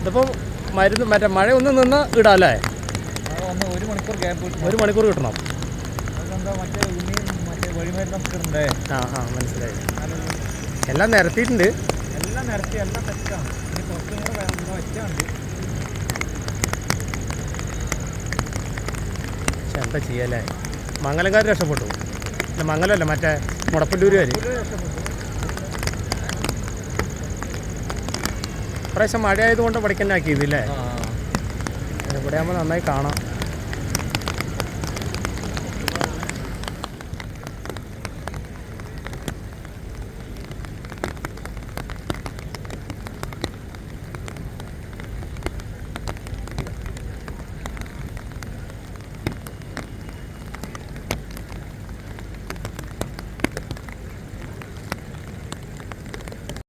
ഇതിപ്പോൾ മരുന്ന് മറ്റേ മഴ ഒന്ന് നിന്ന് ഇടാം അല്ലേ ഒരു മണിക്കൂർ ഗ്യാപ്പ് ഒരു മണിക്കൂർ കിട്ടണം ആ ആ മനസ്സിലായി. എല്ലാം നിരത്തിയിട്ടുണ്ട്. എല്ലാം നിരത്തി എല്ലാം തെറ്റാണ് എന്താ ചെയ്യല്ലേ മംഗലംകാർ രക്ഷപ്പെട്ടു. മംഗലമല്ല മറ്റേ മുടപ്പല്ലൂരുകാർ രക്ഷപ്പെട്ടു. പ്രാവശ്യം മഴ ആയതുകൊണ്ട് പഠിക്കാനാക്കിയതില്ലേ ആ. ഇവിടെ ആകുമ്പോൾ നന്നായി കാണാം.